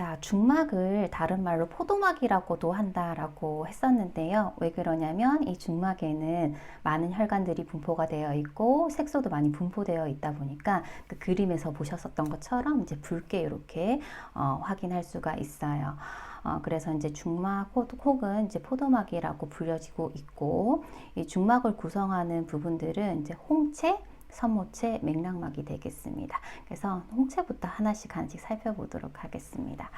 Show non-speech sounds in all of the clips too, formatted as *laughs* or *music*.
자, 중막을 다른 말로 포도막이라고도 한다라고 했었는데요. 왜 그러냐면 이 중막에는 많은 혈관들이 분포가 되어 있고 색소도 많이 분포되어 있다 보니까 그 그림에서 보셨었던 것처럼 이제 붉게 이렇게 어, 확인할 수가 있어요. 어, 그래서 이제 중막 혹은 이제 포도막이라고 불려지고 있고 이 중막을 구성하는 부분들은 이제 홍채, 선모체, 맥락막이 되겠습니다. 그래서 홍채부터 하나씩 하나씩 살펴보도록 하겠습니다.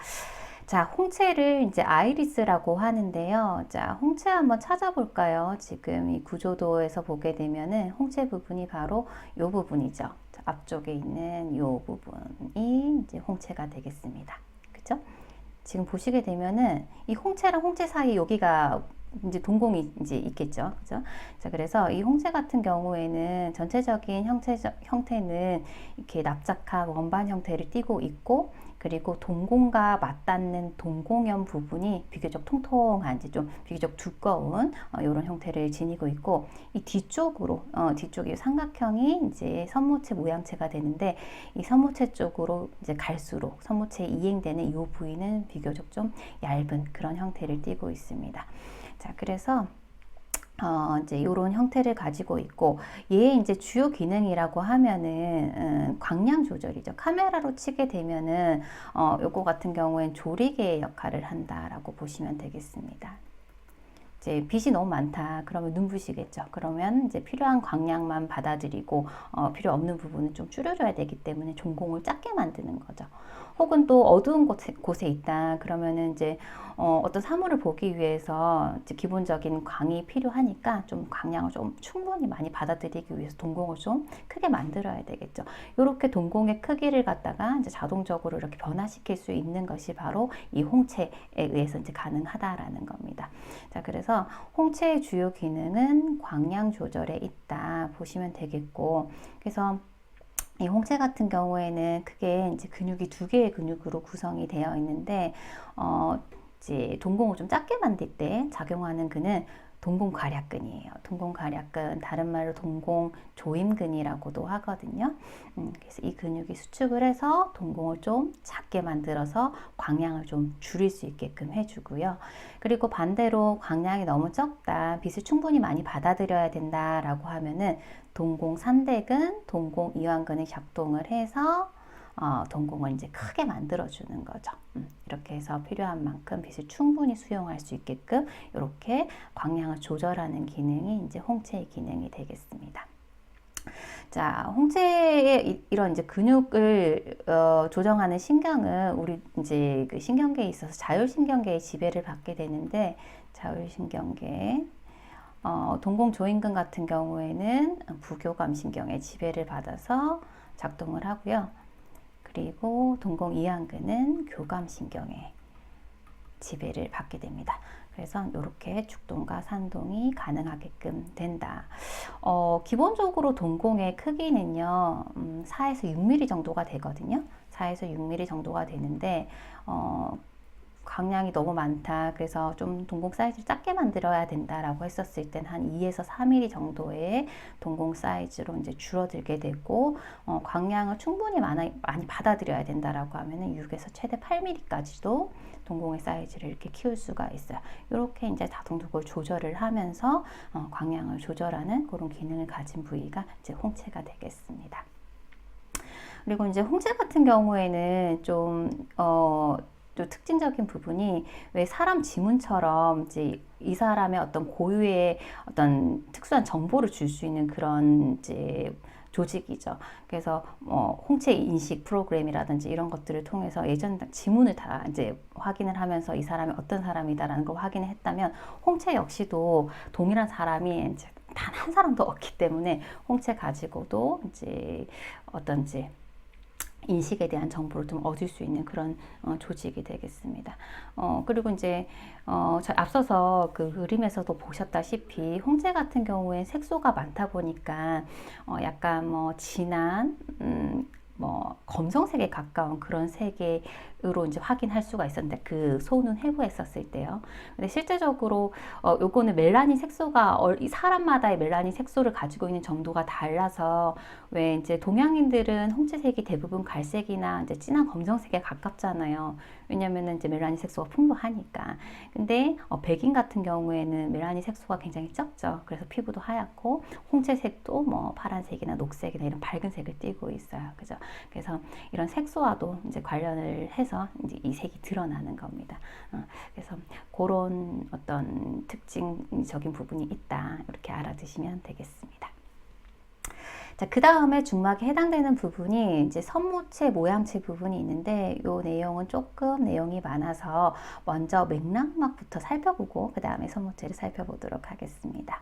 자, 홍채를 이제 아이리스라고 하는데요. 자, 홍채 한번 찾아볼까요? 지금 이 구조도에서 보게 되면은 홍채 부분이 바로 이 부분이죠. 자, 앞쪽에 있는 이 부분이 이제 홍채가 되겠습니다. 그죠? 지금 보시게 되면은 이 홍채랑 홍채 사이 여기가 이제 동공이 이제 있겠죠. 그죠? 자, 그래서 이 홍채 같은 경우에는 전체적인 형태, 형태는 이렇게 납작한 원반 형태를 띠고 있고, 그리고 동공과 맞닿는 동공염 부분이 비교적 통통한, 이제 좀 비교적 두꺼운 어, 이런 형태를 지니고 있고, 이 뒤쪽으로, 어, 뒤쪽이 삼각형이 이제 선모체 모양체가 되는데, 이 선모체 쪽으로 이제 갈수록 선모체에 이행되는 이 부위는 비교적 좀 얇은 그런 형태를 띠고 있습니다. 자, 그래서 어, 이제 이런 형태를 가지고 있고 얘의 이제 주요 기능이라고 하면은 음, 광량 조절이죠. 카메라로 치게 되면은 어, 요거 같은 경우엔 조리개의 역할을 한다라고 보시면 되겠습니다. 이제 빛이 너무 많다. 그러면 눈부시겠죠. 그러면 이제 필요한 광량만 받아들이고 어, 필요 없는 부분은 좀 줄여줘야 되기 때문에 종공을 작게 만드는 거죠. 혹은 또 어두운 곳에, 곳에 있다. 그러면은 이제 어, 어떤 사물을 보기 위해서 기본적인 광이 필요하니까 좀 광량을 좀 충분히 많이 받아들이기 위해서 동공을 좀 크게 만들어야 되겠죠. 이렇게 동공의 크기를 갖다가 이제 자동적으로 이렇게 변화시킬 수 있는 것이 바로 이 홍채에 의해서 이제 가능하다라는 겁니다. 자, 그래서 홍채의 주요 기능은 광량 조절에 있다 보시면 되겠고, 그래서 이 홍채 같은 경우에는 크게 이제 근육이 두 개의 근육으로 구성이 되어 있는데, 어, 이제 동공을 좀 작게 만들 때 작용하는 근은 동공괄약근이에요. 동공괄약근, 다른 말로 동공조임근이라고도 하거든요. 음, 그래서 이 근육이 수축을 해서 동공을 좀 작게 만들어서 광량을 좀 줄일 수 있게끔 해주고요. 그리고 반대로 광량이 너무 적다, 빛을 충분히 많이 받아들여야 된다라고 하면은 동공산대근, 동공이완근의 작동을 해서 어, 동공을 이제 크게 만들어 주는 거죠. 음, 이렇게 해서 필요한 만큼 빛을 충분히 수용할 수 있게끔 이렇게 광량을 조절하는 기능이 이제 홍채의 기능이 되겠습니다. 자, 홍채의 이런 이제 근육을 어, 조정하는 신경은 우리 이제 그 신경계에 있어서 자율신경계의 지배를 받게 되는데 자율신경계 어, 동공조임근 같은 경우에는 부교감신경의 지배를 받아서 작동을 하고요. 그리고 동공이완근은 교감신경의 지배를 받게 됩니다. 그래서 이렇게 축동과 산동이 가능하게끔 된다. 어, 기본적으로 동공의 크기는요, 음, 4에서 6mm 정도가 되거든요. 4에서 6mm 정도가 되는데, 어, 광량이 너무 많다. 그래서 좀 동공 사이즈를 작게 만들어야 된다라고 했었을 땐 한 2에서 3mm 정도의 동공 사이즈로 이제 줄어들게 되고 어, 광량을 충분히 많이, 많이 받아들여야 된다라고 하면은 6에서 최대 8mm까지도 동공의 사이즈를 이렇게 키울 수가 있어요. 이렇게 이제 다동독을 조절을 하면서 어, 광량을 조절하는 그런 기능을 가진 부위가 이제 홍채가 되겠습니다. 그리고 이제 홍채 같은 경우에는 좀, 어, 또 특징적인 부분이 왜 사람 지문처럼 이제 이 사람의 어떤 고유의 어떤 특수한 정보를 줄 수 있는 그런 이제 조직이죠. 그래서 뭐 홍채 인식 프로그램이라든지 이런 것들을 통해서 예전 지문을 다 이제 확인을 하면서 이 사람이 어떤 사람이다라는 걸 확인을 했다면 홍채 역시도 동일한 사람이 이제 단 한 사람도 없기 때문에 홍채 가지고도 이제 어떤지 인식에 대한 정보를 좀 얻을 수 있는 그런 어, 조직이 되겠습니다. 어, 그리고 이제 어, 앞서서 그 그림에서도 보셨다시피 홍채 같은 경우에 색소가 많다 보니까 어, 약간 뭐 진한 음, 뭐 검정색에 가까운 그런 색 으로 이제 확인할 수가 있었는데 그 소는 해부했었을 때요. 근데 실제적으로 어 요거는 멜라닌 색소가 얼- 이 사람마다의 멜라닌 색소를 가지고 있는 정도가 달라서 왜 이제 동양인들은 홍채색이 대부분 갈색이나 이제 진한 검정색에 가깝잖아요. 왜냐면은 이제 멜라닌 색소가 풍부하니까. 근데 어 백인 같은 경우에는 멜라닌 색소가 굉장히 적죠. 그래서 피부도 하얗고 홍채색도 뭐 파란색이나 녹색이나 이런 밝은 색을 띠고 있어요. 그죠? 그래서 이런 색소와도 이제 관련을 해서 이제 이 색이 드러나는 겁니다. 어, 그래서 그런 어떤 특징적인 부분이 있다. 이렇게 알아두시면 되겠습니다. 자, 그 다음에 중막에 해당되는 부분이 이제 선모체, 모양체 부분이 있는데 이 내용은 조금 내용이 많아서 먼저 맥락막부터 살펴보고 그 다음에 선모체를 살펴보도록 하겠습니다.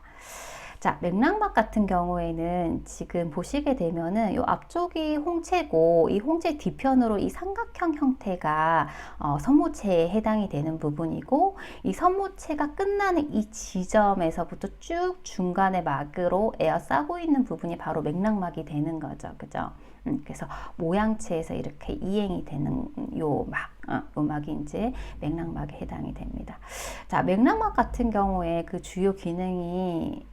자, 맥락막 같은 경우에는 지금 보시게 되면은 이 앞쪽이 홍채고 이 홍채 뒤편으로 이 삼각형 형태가 어, 선모체에 해당이 되는 부분이고 이 선모체가 끝나는 이 지점에서부터 쭉 중간에 막으로 에어 싸고 있는 부분이 바로 맥락막이 되는 거죠. 그죠? 음, 그래서 모양체에서 이렇게 이행이 되는 요 막, 어, 요 막이 이제 맥락막에 해당이 됩니다. 자, 맥락막 같은 경우에 그 주요 기능이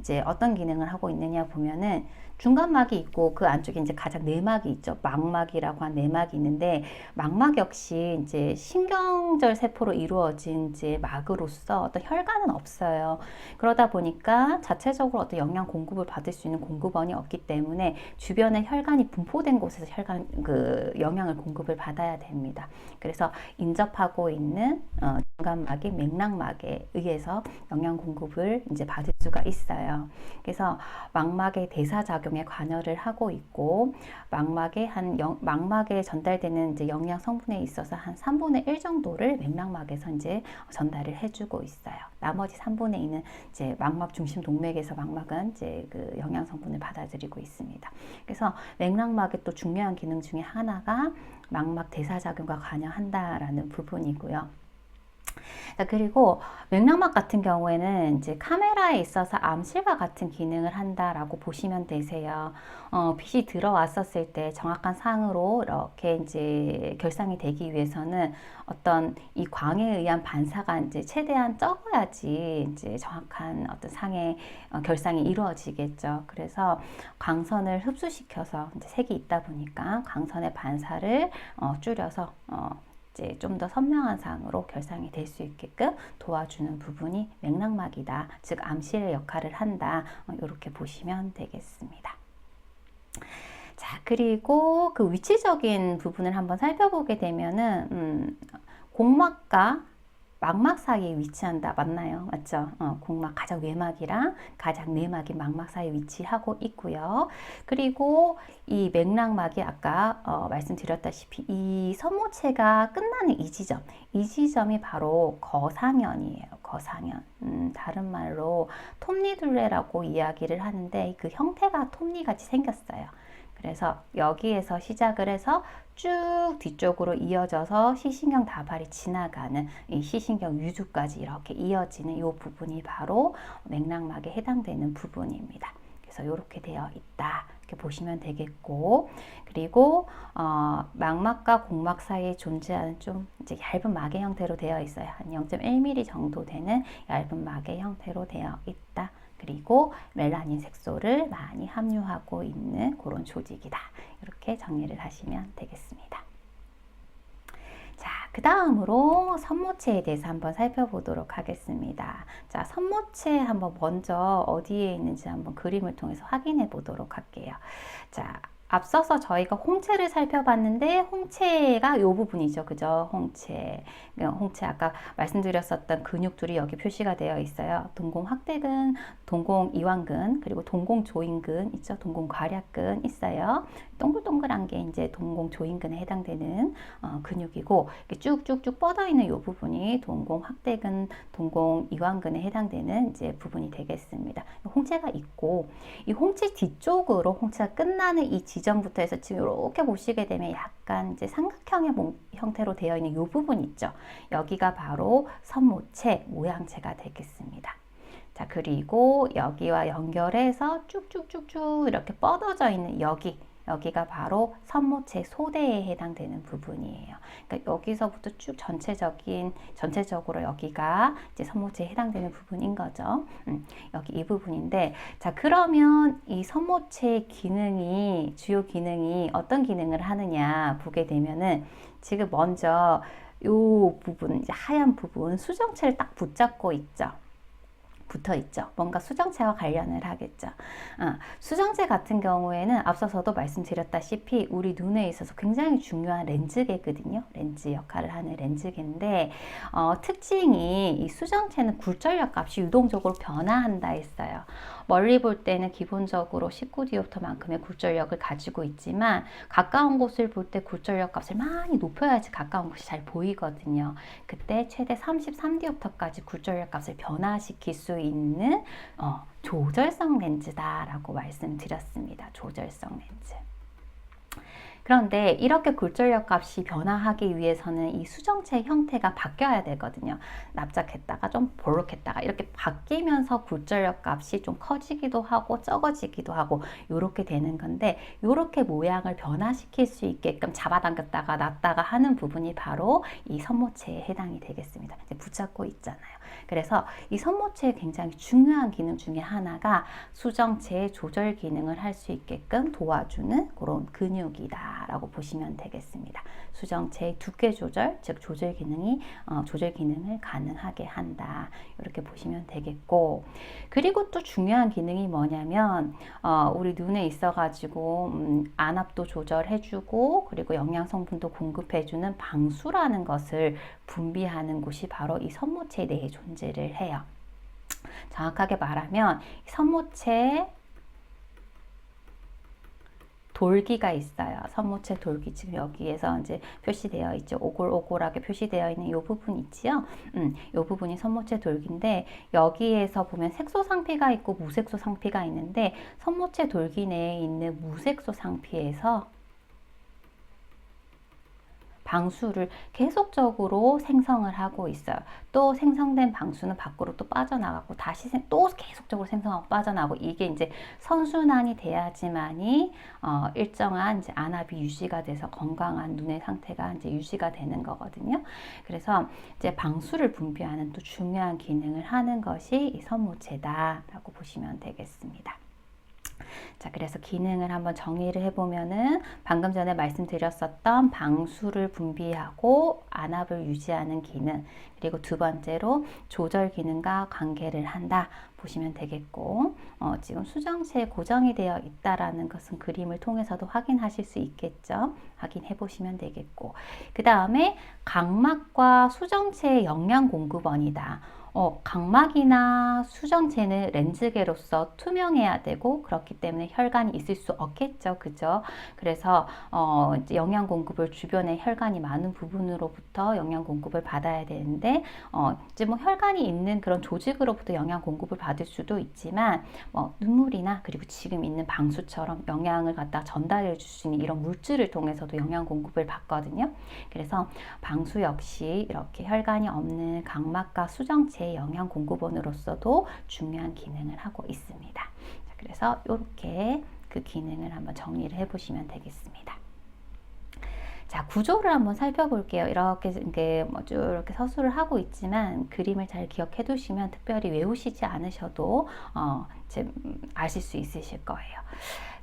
이제 어떤 기능을 하고 있느냐 보면은 중간막이 있고 그 안쪽에 이제 가장 내막이 있죠. 망막이라고 한 내막이 있는데 망막 역시 이제 신경절 세포로 이루어진 이제 막으로서 어떤 혈관은 없어요. 그러다 보니까 자체적으로 어떤 영양 공급을 받을 수 있는 공급원이 없기 때문에 주변에 혈관이 분포된 곳에서 혈관 그 영양을 공급을 받아야 됩니다. 그래서 인접하고 있는 어, 중간막이 맥락막에 의해서 영양 공급을 이제 받을 수가 있어요. 그래서 망막의 대사 작용 에 관여를 하고 있고 망막에 한 영, 망막에 전달되는 이제 영양 성분에 있어서 한 3분의 1 정도를 맥락막에서 이제 전달을 해주고 있어요. 나머지 3분의 2는 이제 망막 중심 동맥에서 망막은 이제 그 영양 성분을 받아들이고 있습니다. 그래서 맥락막의 또 중요한 기능 중에 하나가 망막 대사 작용과 관여한다라는 부분이고요. 자, 그리고 맥락막 같은 경우에는 이제 카메라에 있어서 암실과 같은 기능을 한다라고 보시면 되세요. 어, 빛이 들어왔었을 때 정확한 상으로 이렇게 이제 결상이 되기 위해서는 어떤 이 광에 의한 반사가 이제 최대한 적어야지 이제 정확한 어떤 상의 어, 결상이 이루어지겠죠. 그래서 광선을 흡수시켜서 이제 색이 있다 보니까 광선의 반사를 어, 줄여서 어, 이제 좀 더 선명한 상으로 결상이 될 수 있게끔 도와주는 부분이 맥락막이다. 즉 암실의 역할을 한다. 어, 이렇게 보시면 되겠습니다. 자, 그리고 그 위치적인 부분을 한번 살펴보게 되면은 음, 공막과 망막 사이에 위치한다. 맞나요? 맞죠? 어, 공막 가장 외막이랑 가장 내막이 망막 사이에 위치하고 있고요. 그리고 이 맥락막이 아까 어, 말씀드렸다시피 이 선모체가 끝나는 이 지점, 이 지점이 바로 거상현이에요. 거상현. 음, 다른 말로 톱니둘레라고 이야기를 하는데 그 형태가 톱니같이 생겼어요. 그래서 여기에서 시작을 해서 쭉 뒤쪽으로 이어져서 시신경 다발이 지나가는 이 시신경 유두까지 이렇게 이어지는 이 부분이 바로 맥락막에 해당되는 부분입니다. 그래서 이렇게 되어 있다. 이렇게 보시면 되겠고, 그리고 어, 망막과 공막 사이에 존재하는 좀 이제 얇은 막의 형태로 되어 있어요. 한 0.1mm 정도 되는 얇은 막의 형태로 되어 있다. 그리고 멜라닌 색소를 많이 함유하고 있는 그런 조직이다. 이렇게 정리를 하시면 되겠습니다. 자, 그 다음으로 선모체에 대해서 한번 살펴보도록 하겠습니다. 자, 선모체 한번 먼저 어디에 있는지 한번 그림을 통해서 확인해 보도록 할게요. 자, 앞서서 저희가 홍채를 살펴봤는데 홍채가 이 부분이죠. 그죠? 홍채. 홍채 아까 말씀드렸었던 근육들이 여기 표시가 되어 있어요. 동공 확대근, 동공 이완근, 그리고 동공 조인근 있죠. 동공 괄약근 있어요. 동글동글한 게 이제 동공 조인근에 해당되는 어, 근육이고 쭉쭉쭉 뻗어 있는 이 부분이 동공 확대근, 동공 이완근에 해당되는 이제 부분이 되겠습니다. 홍채가 있고 이 홍채 뒤쪽으로 홍채가 끝나는 이 지점부터 해서 지금 이렇게 보시게 되면 약간 이제 삼각형의 형태로 되어 있는 이 부분 있죠. 여기가 바로 선모체 모양체가 되겠습니다. 자, 그리고 여기와 연결해서 쭉쭉쭉쭉 이렇게 뻗어져 있는 여기 여기가 바로 선모체 소대에 해당되는 부분이에요. 그러니까 여기서부터 쭉 전체적인 전체적으로 여기가 이제 선모체에 해당되는 부분인 거죠. 음, 여기 이 부분인데 자 그러면 이 선모체의 기능이 주요 기능이 어떤 기능을 하느냐 보게 되면은 지금 먼저 요 부분 이제 하얀 부분 수정체를 딱 붙잡고 있죠. 붙어 있죠. 뭔가 수정체와 관련을 하겠죠. 어, 수정체 같은 경우에는 앞서서도 말씀드렸다시피 우리 눈에 있어서 굉장히 중요한 렌즈계거든요. 렌즈 역할을 하는 렌즈계인데 어, 특징이 이 수정체는 굴절력 값이 유동적으로 변화한다 했어요. 멀리 볼 때는 기본적으로 19디옵터만큼의 굴절력을 가지고 있지만 가까운 곳을 볼 때 굴절력 값을 많이 높여야지 가까운 곳이 잘 보이거든요. 그때 최대 33디옵터까지 굴절력 값을 변화시킬 수 있는 어, 조절성 렌즈다라고 말씀드렸습니다. 조절성 렌즈. 그런데 이렇게 굴절력 값이 변화하기 위해서는 이 수정체 형태가 바뀌어야 되거든요. 납작했다가 좀 볼록했다가 이렇게 바뀌면서 굴절력 값이 좀 커지기도 하고 적어지기도 하고 이렇게 되는 건데 이렇게 모양을 변화시킬 수 있게끔 잡아당겼다가 놨다가 하는 부분이 바로 이 선모체에 해당이 되겠습니다. 붙잡고 있잖아요. 그래서 이 선모체의 굉장히 중요한 기능 중에 하나가 수정체의 조절 기능을 할 수 있게끔 도와주는 그런 근육이다 라고 보시면 되겠습니다. 수정체의 두께 조절, 즉 조절 기능이 어, 조절 기능을 가능하게 한다. 이렇게 보시면 되겠고 그리고 또 중요한 기능이 뭐냐면 어, 우리 눈에 있어가지고 음, 안압도 조절해주고 그리고 영양 성분도 공급해주는 방수라는 것을 분비하는 곳이 바로 이 선모체 내에 존재를 해요. 정확하게 말하면 선모체 돌기가 있어요. 선모체 돌기 지금 여기에서 이제 표시되어 있죠. 오골오골하게 표시되어 있는 이 부분 있지요. 음, 이 부분이 선모체 돌기인데 여기에서 보면 색소 상피가 있고 무색소 상피가 있는데 선모체 돌기 내에 있는 무색소 상피에서 방수를 계속적으로 생성을 하고 있어요. 또 생성된 방수는 밖으로 또 빠져나가고 다시 생, 또 계속적으로 생성하고 빠져나가고 이게 이제 선순환이 돼야지만이 어, 일정한 이제 안압이 유지가 돼서 건강한 눈의 상태가 이제 유지가 되는 거거든요. 그래서 이제 방수를 분비하는 또 중요한 기능을 하는 것이 이 선모체다라고 보시면 되겠습니다. 자, 그래서 기능을 한번 정리를 해보면은 방금 전에 말씀드렸었던 방수를 분비하고 안압을 유지하는 기능, 그리고 두 번째로 조절 기능과 관계를 한다 보시면 되겠고, 어, 지금 수정체에 고정이 되어 있다라는 것은 그림을 통해서도 확인하실 수 있겠죠. 확인해 보시면 되겠고, 그 다음에 각막과 수정체의 영양 공급원이다. 어, 각막이나 수정체는 렌즈계로서 투명해야 되고 그렇기 때문에 혈관이 있을 수 없겠죠. 그죠? 그래서 어, 영양 공급을 주변에 혈관이 많은 부분으로부터 영양 공급을 받아야 되는데 어, 이제 뭐 혈관이 있는 그런 조직으로부터 영양 공급을 받을 수도 있지만 뭐 눈물이나 그리고 지금 있는 방수처럼 영양을 갖다 전달해 줄 수 있는 이런 물질을 통해서도 영양 공급을 받거든요. 그래서 방수 역시 이렇게 혈관이 없는 각막과 수정체 제 영양 공급원으로서도 중요한 기능을 하고 있습니다. 그래서 이렇게 그 기능을 한번 정리를 해보시면 되겠습니다. 자, 구조를 한번 살펴볼게요. 이렇게 이게 뭐쭉 이렇게 서술을 하고 있지만 그림을 잘 기억해 두시면 특별히 외우시지 않으셔도 어, 이제 아실 수 있으실 거예요.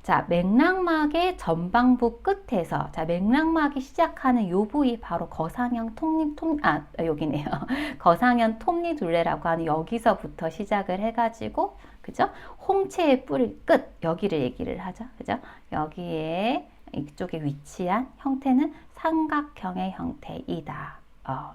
자, 맥락막의 전방부 끝에서 자, 맥락막이 시작하는 요 부위 바로 거상형 톱니 톱 아, 여기네요. *laughs* 거상형 톱니둘레라고 하는 여기서부터 시작을 해 가지고 그죠? 홍채의 뿌리 끝 여기를 얘기를 하죠. 그죠? 여기에 이쪽에 위치한 형태는 삼각형의 형태이다. 어,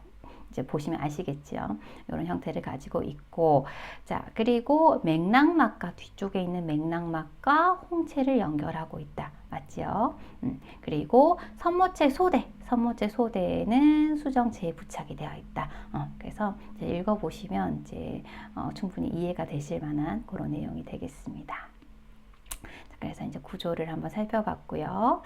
이제 보시면 아시겠죠. 이런 형태를 가지고 있고, 자, 그리고 맥락막과 뒤쪽에 있는 맥락막과 홍채를 연결하고 있다. 맞죠? 음, 그리고 선모체 소대, 선모체 소대에는 수정체에 부착이 되어 있다. 어, 그래서 이제 읽어보시면 이제 어, 충분히 이해가 되실 만한 그런 내용이 되겠습니다. 그래서 이제 구조를 한번 살펴봤고요.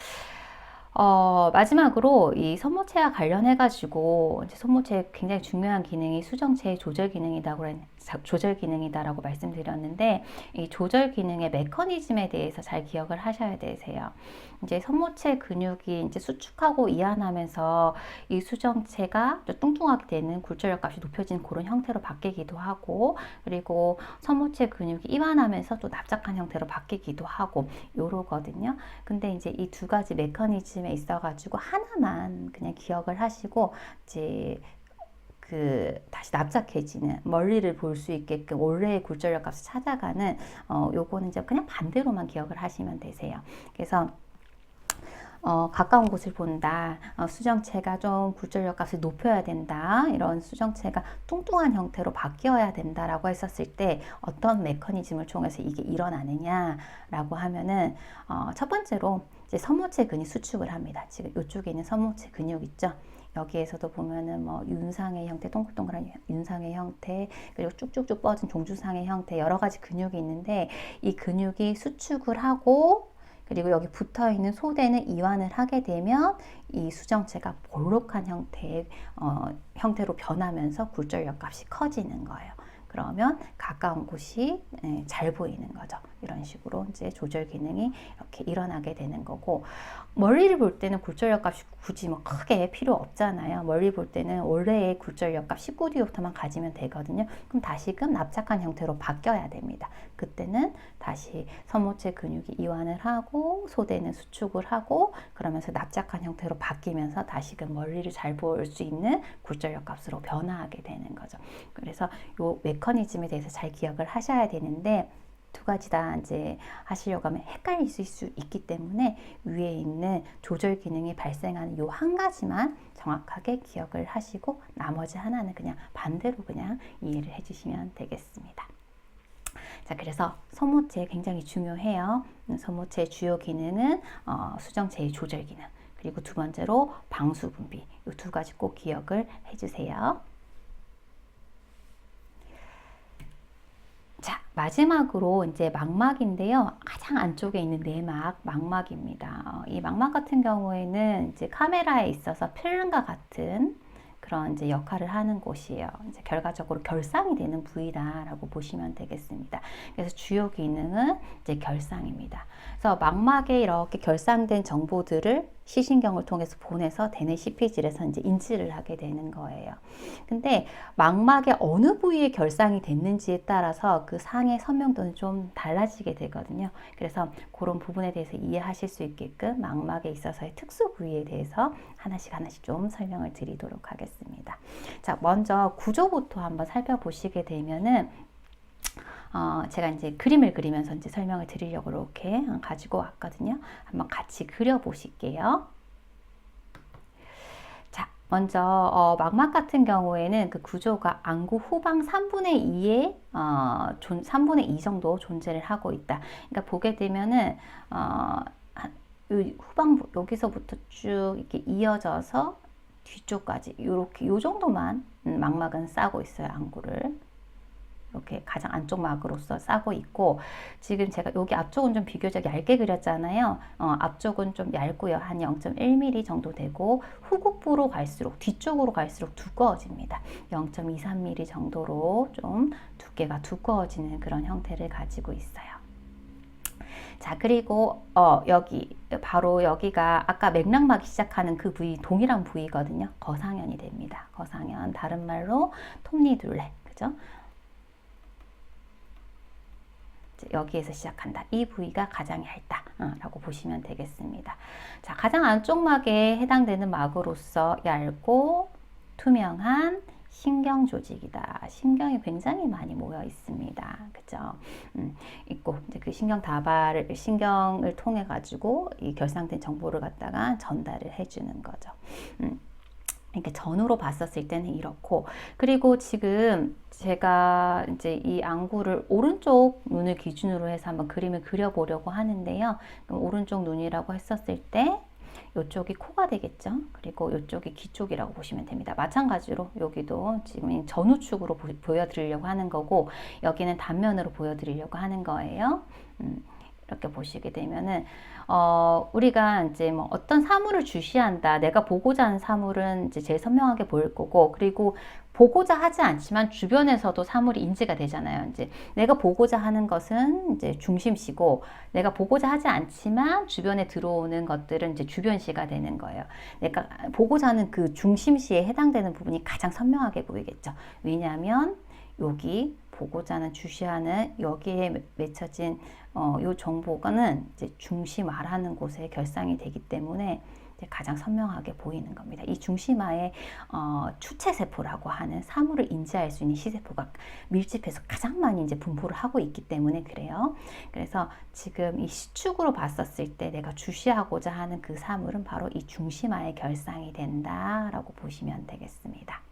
어, 마지막으로 이 손모체와 관련해 가지고 이제 손모체의 굉장히 중요한 기능이 수정체의 조절 기능이다고 그랬- 자- 조절 기능이다라고 말씀드렸는데 이 조절 기능의 메커니즘에 대해서 잘 기억을 하셔야 되세요. 이제 손모체 근육이 이제 수축하고 이완하면서 이 수정체가 좀 뚱뚱하게 되는 굴절력 값이 높여진 그런 형태로 바뀌기도 하고 그리고 손모체 근육이 이완하면서 또 납작한 형태로 바뀌기도 하고 요러거든요. 근데 이제 이 두 가지 메커니즘에 있어 가지고 하나만 그냥 기억을 하시고 이제 그 다시 납작해지는 멀리를 볼 수 있게끔 원래의 굴절력 값을 찾아가는 어 요거는 이제 그냥 반대로만 기억을 하시면 되세요. 그래서 어, 가까운 곳을 본다. 어, 수정체가 좀 굴절력 값을 높여야 된다. 이런 수정체가 뚱뚱한 형태로 바뀌어야 된다라고 했었을 때 어떤 메커니즘을 통해서 이게 일어나느냐라고 하면은 어, 첫 번째로 이제 섬모체 근이 수축을 합니다. 지금 이쪽에 있는 섬모체 근육 있죠. 여기에서도 보면은 뭐 윤상의 형태, 동글동글한 윤상의 형태, 그리고 쭉쭉쭉 뻗은 종주상의 형태 여러 가지 근육이 있는데 이 근육이 수축을 하고 그리고 여기 붙어 있는 소대는 이완을 하게 되면 이 수정체가 볼록한 형태의 어, 형태로 변하면서 굴절력 값이 커지는 거예요. 그러면 가까운 곳이 예, 잘 보이는 거죠. 이런 식으로 이제 조절 기능이 이렇게 일어나게 되는 거고 멀리를 볼 때는 굴절력 값이 굳이 뭐 크게 필요 없잖아요. 멀리 볼 때는 원래의 굴절력 값 19디옵터만 가지면 되거든요. 그럼 다시금 납작한 형태로 바뀌어야 됩니다. 그때는 다시 섬모체 근육이 이완을 하고 소대는 수축을 하고 그러면서 납작한 형태로 바뀌면서 다시금 멀리를 잘 볼 수 있는 굴절력 값으로 변화하게 되는 거죠. 그래서 요 메커니즘에 대해서 잘 기억을 하셔야 되는데 두 가지 다 이제 하시려고 하면 헷갈릴 수 있기 때문에 위에 있는 조절 기능이 발생하는 요 한 가지만 정확하게 기억을 하시고 나머지 하나는 그냥 반대로 그냥 이해를 해주시면 되겠습니다. 자, 그래서 손모체 굉장히 중요해요. 손모체의 주요 기능은 어, 수정체의 조절 기능, 그리고 두 번째로 방수 분비. 이 두 가지 꼭 기억을 해주세요. 자, 마지막으로 이제 망막인데요. 가장 안쪽에 있는 내막, 망막입니다. 어, 이 망막 같은 경우에는 이제 카메라에 있어서 필름과 같은 그런 이제 역할을 하는 곳이에요. 이제 결과적으로 결상이 되는 부위다라고 보시면 되겠습니다. 그래서 주요 기능은 이제 결상입니다. 그래서 망막에 이렇게 결상된 정보들을 시신경을 통해서 보내서 대뇌 CPG에서 이제 인지를 하게 되는 거예요. 근데 망막의 어느 부위에 결상이 됐는지에 따라서 그 상의 선명도는 좀 달라지게 되거든요. 그래서 그런 부분에 대해서 이해하실 수 있게끔 망막에 있어서의 특수 부위에 대해서 하나씩 하나씩 좀 설명을 드리도록 하겠습니다. 자, 먼저 구조부터 한번 살펴보시게 되면은 어, 제가 이제 그림을 그리면서 이제 설명을 드리려고 이렇게 가지고 왔거든요. 한번 같이 그려 보실게요. 자, 먼저 어, 망막 같은 경우에는 그 구조가 안구 후방 3분의 2의 어, 존, 3분의 2 정도 존재를 하고 있다. 그러니까 보게 되면은 어, 후방 여기서부터 쭉 이렇게 이어져서 뒤쪽까지 이렇게 요 정도만 음, 망막은 싸고 있어요 안구를. 이렇게 가장 안쪽 막으로서 싸고 있고 지금 제가 여기 앞쪽은 좀 비교적 얇게 그렸잖아요. 어, 앞쪽은 좀 얇고요. 한 0.1mm 정도 되고 후국부로 갈수록 뒤쪽으로 갈수록 두꺼워집니다. 0.23mm 정도로 좀 두께가 두꺼워지는 그런 형태를 가지고 있어요. 자, 그리고 어, 여기 바로 여기가 아까 맥락막이 시작하는 그 부위 동일한 부위거든요. 거상현이 됩니다. 거상현 다른 말로 톱니둘레 그죠? 여기에서 시작한다. 이 부위가 가장 얇다 라고 보시면 되겠습니다. 자, 가장 안쪽 막에 해당되는 막으로서 얇고 투명한 신경 조직이다. 신경이 굉장히 많이 모여 있습니다. 그죠? 음, 있고, 이제 그 신경 다발을, 신경을 통해 가지고 이 결상된 정보를 갖다가 전달을 해주는 거죠. 음, 이렇게 전후로 봤었을 때는 이렇고 그리고 지금 제가 이제 이 안구를 오른쪽 눈을 기준으로 해서 한번 그림을 그려보려고 하는데요. 오른쪽 눈이라고 했었을 때 이쪽이 코가 되겠죠. 그리고 이쪽이 귀 쪽이라고 보시면 됩니다. 마찬가지로 여기도 지금 전우측으로 보 여드리려고 하는 거고 여기는 단면으로 보여드리려고 하는 거예요. 음, 이렇게 보시게 되면은 어, 우리가 이제 뭐 어떤 사물을 주시한다. 내가 보고자 하는 사물은 이제 제일 선명하게 보일 거고, 그리고 보고자 하지 않지만 주변에서도 사물이 인지가 되잖아요. 이제 내가 보고자 하는 것은 이제 중심시고, 내가 보고자 하지 않지만 주변에 들어오는 것들은 이제 주변시가 되는 거예요. 내가 보고자 하는 그 중심시에 해당되는 부분이 가장 선명하게 보이겠죠. 왜냐하면 여기 보고자 하는 주시하는 여기에 맺혀진 어, 요 정보가는 이제 중심화라는 곳에 결상이 되기 때문에 이제 가장 선명하게 보이는 겁니다. 이 중심화에 어, 추체세포라고 하는 사물을 인지할 수 있는 시세포가 밀집해서 가장 많이 이제 분포를 하고 있기 때문에 그래요. 그래서 지금 이 시축으로 봤었을 때 내가 주시하고자 하는 그 사물은 바로 이 중심화의 결상이 된다라고 보시면 되겠습니다.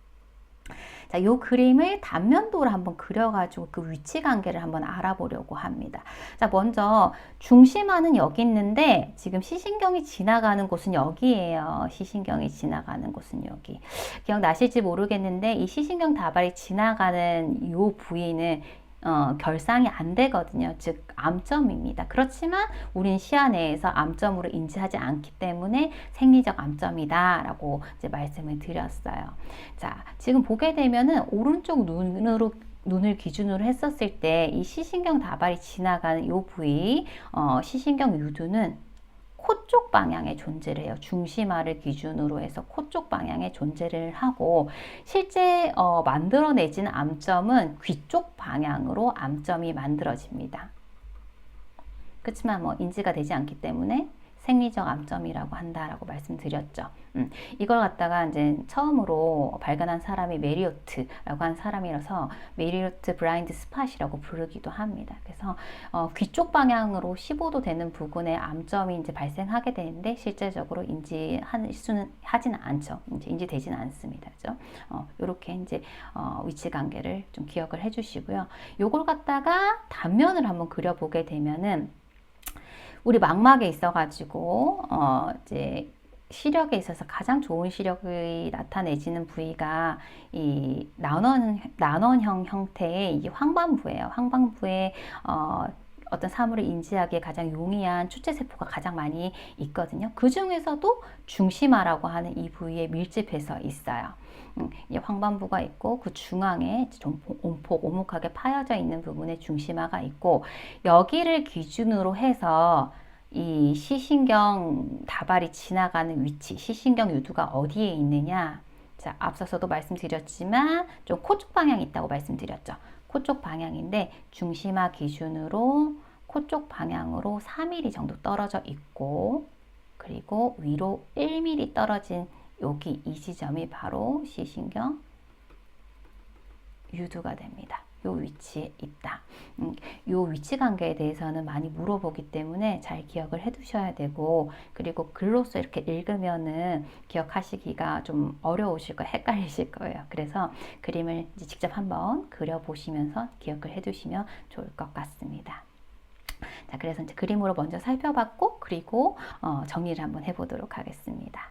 자, 요 그림을 단면도로 한번 그려가지고 그 위치 관계를 한번 알아보려고 합니다. 자, 먼저 중심화는 여기 있는데 지금 시신경이 지나가는 곳은 여기에요. 시신경이 지나가는 곳은 여기. 기억나실지 모르겠는데 이 시신경 다발이 지나가는 요 부위는 어, 결상이 안 되거든요. 즉 암점입니다. 그렇지만 우린 시야 내에서 암점으로 인지하지 않기 때문에 생리적 암점이다라고 이제 말씀을 드렸어요. 자, 지금 보게 되면은 오른쪽 눈으로 눈을 기준으로 했었을 때 이 시신경 다발이 지나가는 이 부위 어, 시신경 유두는 코 쪽 방향에 존재를 해요. 중심화를 기준으로 해서 코 쪽 방향에 존재를 하고 실제 어, 만들어내진 암점은 귀 쪽 방향으로 암점이 만들어집니다. 그렇지만 뭐 인지가 되지 않기 때문에 생리적 암점이라고 한다라고 말씀드렸죠. 음, 이걸 갖다가 이제 처음으로 발견한 사람이 메리오트라고 한 사람이라서 메리오트 브라인드 스팟이라고 부르기도 합니다. 그래서 어, 귀쪽 방향으로 15도 되는 부분에 암점이 이제 발생하게 되는데 실제적으로 인지하는 수는 하지는 않죠. 이제 인지되지는 않습니다. 그죠? 어, 이렇게 이제 어, 위치 관계를 좀 기억을 해 주시고요. 요걸 갖다가 단면을 한번 그려보게 되면은 우리 망막에 있어가지고 어 이제 시력에 있어서 가장 좋은 시력이 나타내지는 부위가 이 나원 나원형 형태의 이 황반부예요. 황반부에 어 어떤 사물을 인지하기에 가장 용이한 추체세포가 가장 많이 있거든요. 그 중에서도 중심화라고 하는 이 부위에 밀집해서 있어요. 음, 이 황반부가 있고 그 중앙에 좀 온폭 오목하게 파여져 있는 부분에 중심화가 있고 여기를 기준으로 해서 이 시신경 다발이 지나가는 위치, 시신경 유두가 어디에 있느냐? 자, 앞서서도 말씀드렸지만 좀 코 쪽 방향이 있다고 말씀드렸죠. 코 쪽 방향인데 중심화 기준으로 코 쪽 방향으로 4mm 정도 떨어져 있고 그리고 위로 1mm 떨어진 여기 이 지점이 바로 시신경 유두가 됩니다. 요 위치에 있다. 음, 요 위치 관계에 대해서는 많이 물어보기 때문에 잘 기억을 해 두셔야 되고 그리고 글로써 이렇게 읽으면은 기억하시기가 좀 어려우실 거예요. 헷갈리실 거예요. 그래서 그림을 직접 한번 그려 보시면서 기억을 해 두시면 좋을 것 같습니다. 자, 그래서 이제 그림으로 먼저 살펴봤고 그리고 어, 정리를 한번 해 보도록 하겠습니다.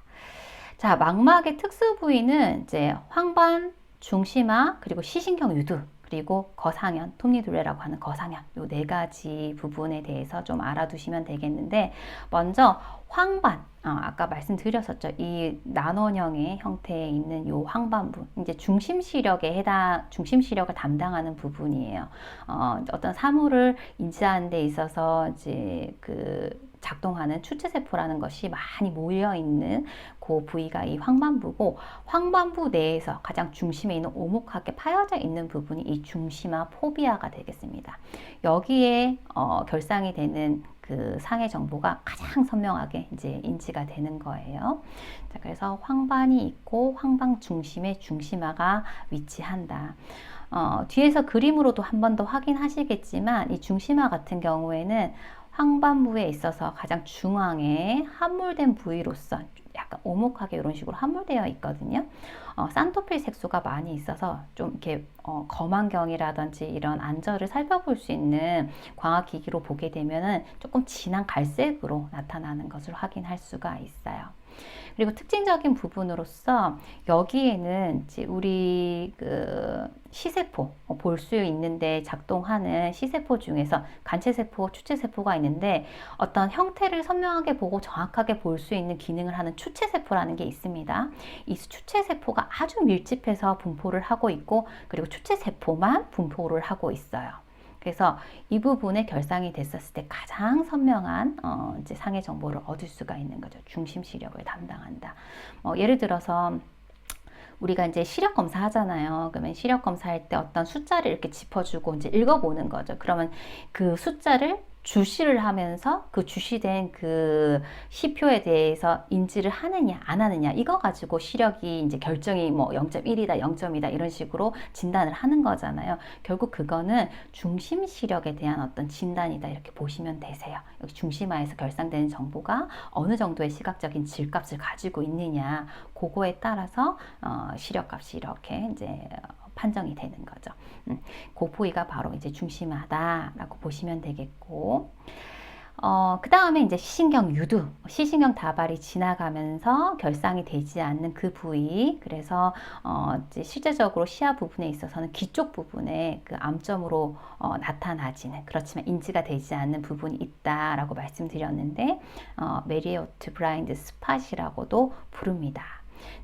자, 망막의 특수 부위는 이제 황반, 중심화, 그리고 시신경 유두 그리고 거상현, 톱니둘레라고 하는 거상현 요 네 가지 부분에 대해서 좀 알아두시면 되겠는데 먼저 황반 어, 아까 말씀드렸었죠. 이 난원형의 형태에 있는 요 황반부 이제 중심 시력에 해당 중심 시력을 담당하는 부분이에요. 어, 어떤 사물을 인지하는 데 있어서 이제 그 작동하는 추체세포라는 것이 많이 모여 있는 그 부위가 이 황반부고 황반부 내에서 가장 중심에 있는 오목하게 파여져 있는 부분이 이 중심화 포비아가 되겠습니다. 여기에 어, 결상이 되는 그 상해 정보가 가장 선명하게 이제 인지가 되는 거예요. 자, 그래서 황반이 있고 황방 중심에 중심화가 위치한다. 어, 뒤에서 그림으로도 한 번 더 확인하시겠지만 이 중심화 같은 경우에는 황반부에 있어서 가장 중앙에 함몰된 부위로서 약간 오목하게 이런 식으로 함몰되어 있거든요. 어, 산토필 색소가 많이 있어서 좀 이렇게 어, 검안경이라든지 이런 안절을 살펴볼 수 있는 광학기기로 보게 되면은 조금 진한 갈색으로 나타나는 것을 확인할 수가 있어요. 그리고 특징적인 부분으로서 여기에는 이제 우리 그 시세포 볼 수 있는데 작동하는 시세포 중에서 간체세포, 추체세포가 있는데 어떤 형태를 선명하게 보고 정확하게 볼 수 있는 기능을 하는 추체세포라는 게 있습니다. 이 추체세포가 아주 밀집해서 분포를 하고 있고 그리고 추체세포만 분포를 하고 있어요. 그래서 이 부분에 결상이 됐었을 때 가장 선명한 어, 이제 상해 정보를 얻을 수가 있는 거죠. 중심 시력을 담당한다. 뭐 예를 들어서 우리가 이제 시력 검사 하잖아요. 그러면 시력 검사할 때 어떤 숫자를 이렇게 짚어주고 이제 읽어보는 거죠. 그러면 그 숫자를 주시를 하면서 그 주시된 그 시표에 대해서 인지를 하느냐 안 하느냐 이거 가지고 시력이 이제 결정이 뭐 0.1이다 0.2다 이런 식으로 진단을 하는 거잖아요. 결국 그거는 중심 시력에 대한 어떤 진단이다 이렇게 보시면 되세요. 여기 중심하에서 결상되는 정보가 어느 정도의 시각적인 질값을 가지고 있느냐 그거에 따라서 어, 시력값이 이렇게 이제 판정이 되는 거죠. 음, 그 부위가 바로 이제 중심하다라고 보시면 되겠고, 어, 그 다음에 이제 시신경 유두, 시신경 다발이 지나가면서 결상이 되지 않는 그 부위. 그래서, 어, 이제 실제적으로 시야 부분에 있어서는 귀 쪽 부분에 그 암점으로 어, 나타나지는, 그렇지만 인지가 되지 않는 부분이 있다라고 말씀드렸는데, 어, 메리오트 브라인드 스팟이라고도 부릅니다.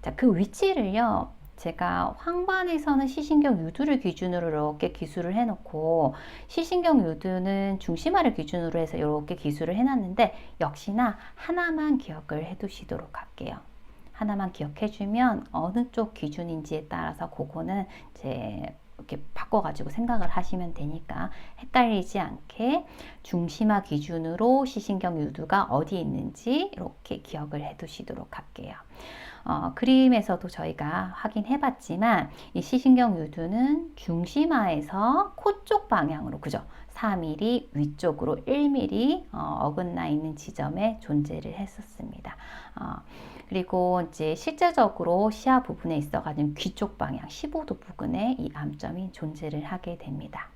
자, 그 위치를요, 제가 황반에서는 시신경 유두를 기준으로 이렇게 기술을 해놓고 시신경 유두는 중심화를 기준으로 해서 이렇게 기술을 해놨는데 역시나 하나만 기억을 해두시도록 할게요. 하나만 기억해주면 어느 쪽 기준인지에 따라서 그거는 이제 이렇게 바꿔가지고 생각을 하시면 되니까 헷갈리지 않게 중심화 기준으로 시신경 유두가 어디 있는지 이렇게 기억을 해두시도록 할게요. 어, 그림에서도 저희가 확인해 봤지만 이 시신경 유두는 중심화에서 코 쪽 방향으로 그죠? 4mm 위쪽으로 1mm 어, 긋나 있는 지점에 존재를 했었습니다. 어, 그리고 이제 실제적으로 시야 부분에 있어가지고 귀 쪽 방향 15도 부근에 이 암점이 존재를 하게 됩니다.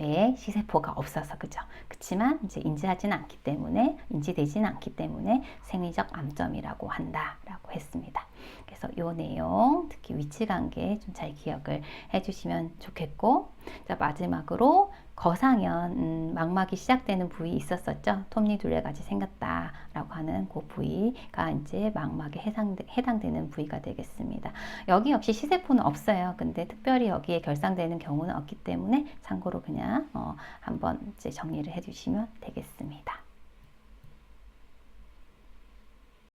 왜 시세포가 없어서 그죠. 그렇지만 이제 인지하지는 않기 때문에 인지되지는 않기 때문에 생리적 암점이라고 한다라고 했습니다. 그래서 이 내용 특히 위치 관계 좀 잘 기억을 해주시면 좋겠고 자 마지막으로 거상현 음, 망막이 시작되는 부위 있었었죠. 톱니둘레같이 생겼다라고 하는 그 부위가 이제 망막에 해당되, 해당되는 부위가 되겠습니다. 여기 역시 시세포는 없어요. 근데 특별히 여기에 결상되는 경우는 없기 때문에 참고로 그냥 어, 한번 이제 정리를 해주시면 되겠습니다.